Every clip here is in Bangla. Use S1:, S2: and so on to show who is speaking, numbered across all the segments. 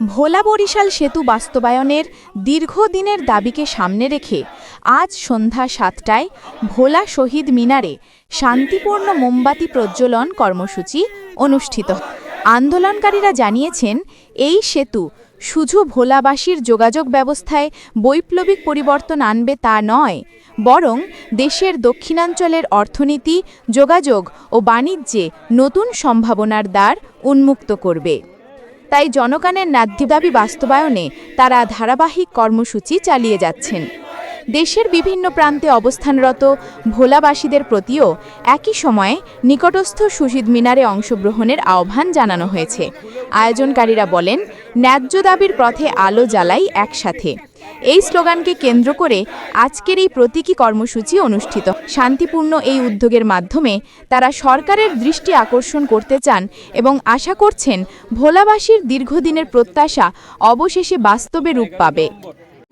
S1: ভোলা বরিশাল সেতু বাস্তবায়নের দীর্ঘদিনের দাবিকে সামনে রেখে আজ সন্ধ্যা সাতটায় ভোলা শহীদ মিনারে শান্তিপূর্ণ মোমবাতি প্রজ্বলন কর্মসূচি অনুষ্ঠিত। আন্দোলনকারীরা জানিয়েছেন, এই সেতু শুধু ভোলাবাসীর যোগাযোগ ব্যবস্থায় বৈপ্লবিক পরিবর্তন আনবে তা নয়, বরং দেশের দক্ষিণাঞ্চলের অর্থনীতি, যোগাযোগ ও বাণিজ্যে নতুন সম্ভাবনার দ্বার উন্মুক্ত করবে। তাই জনগণের ন্যায্য দাবি বাস্তবায়নে তারা ধারাবাহিক কর্মসূচি চালিয়ে যাচ্ছেন। দেশের বিভিন্ন প্রান্তে অবস্থানরত ভোলাবাসীদের প্রতিও একই সময়ে নিকটস্থ সুশীদ মিনারে অংশগ্রহণের আহ্বান জানানো হয়েছে। আয়োজনকারীরা বলেন, ন্যায্য দাবির পথে আলো জ্বালাই একসাথে। এই স্লোগানকে কেন্দ্র করে আজকের এই প্রতীকী কর্মসূচি অনুষ্ঠিত। শান্তিপূর্ণ এই উদ্যোগের মাধ্যমে তারা সরকারের দৃষ্টি আকর্ষণ করতে চান এবং আশা করছেন, ভোলাবাসীর দীর্ঘদিনের প্রত্যাশা অবশেষে বাস্তবে রূপ পাবে।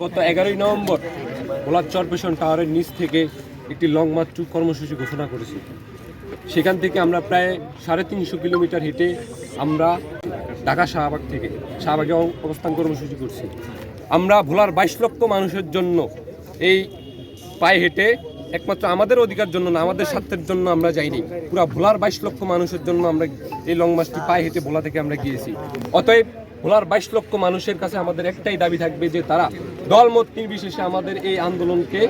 S2: গত এগারোই নভেম্বর ভোলার চরপেশন টাওয়ারের নিচ থেকে একটি লং মার্চ টু কর্মসূচি ঘোষণা করেছি। সেখান থেকে আমরা প্রায় সাড়ে তিনশো কিলোমিটার হেঁটে আমরা ঢাকা শাহবাগ থেকে, শাহবাগে অবস্থান কর্মসূচি করছি। আমরা ভোলার বাইশ লক্ষ মানুষের জন্য এই পায়ে হেঁটে একমাত্র আমাদের অধিকার জন্য না, আমাদের স্বার্থের জন্য আমরা যাইনি। পুরা ভোলার বাইশ লক্ষ মানুষের জন্য আমরা এই লং মার্চটি পায়ে হেঁটে ভোলা থেকে আমরা গিয়েছি। অতএব ভোলার বাইশ লক্ষ মানুষের কাছে আমাদের একটাই দাবি থাকবে যে তারা দলমত নির্বিশেষে আমাদের এই আন্দোলনকে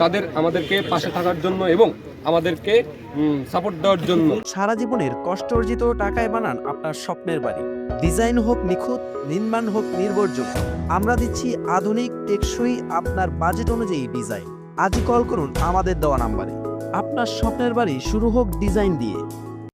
S2: তাদের আমাদেরকে পাশে থাকার জন্য এবং আমাদেরকে সাপোর্ট দেওয়ার জন্য।
S3: সারা জীবনের কষ্ট অর্জিত টাকায় বানান আপনার স্বপ্নের বাড়ি। ডিজাইন হোক নিখুঁত, নির্মাণ হোক নির্ভরযোগ্য। আমরা দিচ্ছি আধুনিক, টেকসই আপনার বাজেট অনুযায়ী ডিজাইন আজই কল করুন আমাদের দেওয়া নাম্বারে আপনার স্বপ্নের বাড়ি শুরু হোক ডিজাইন দিয়ে।